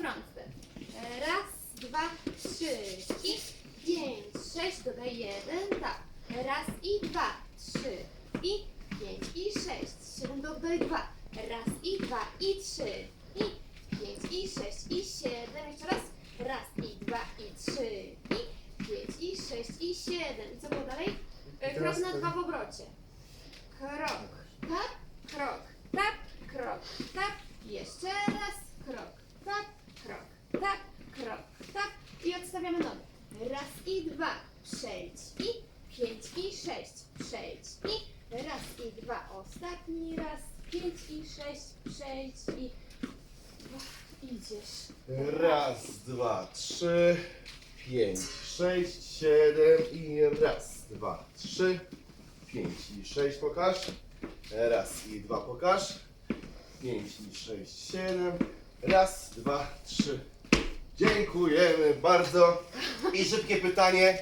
front step. Raz, dwa, trzy i pięć, sześć, dodaj jeden, tak. Raz i dwa, trzy i pięć i sześć, siedem, dodaj dwa. Raz i dwa i trzy i pięć i sześć i siedem. Jeszcze raz. Raz i dwa i trzy i pięć i sześć i siedem. I co było dalej? Krok na dwa w obrocie. Krok, tap, krok, tap, krok, tap. Jeszcze raz. Krok, tap, krok, tap, krok, tap. I odstawiamy nogę. Raz i dwa. Przejdź. I pięć i sześć. Przejdź. I raz i dwa. Ostatni raz. Pięć i sześć. Przejdź i idziesz. Raz, dwa, trzy, pięć, sześć, siedem i raz, dwa, trzy, pięć i sześć pokaż. Raz i dwa pokaż. Pięć i sześć, siedem. Raz, dwa, trzy. Dziękujemy bardzo. I szybkie pytanie.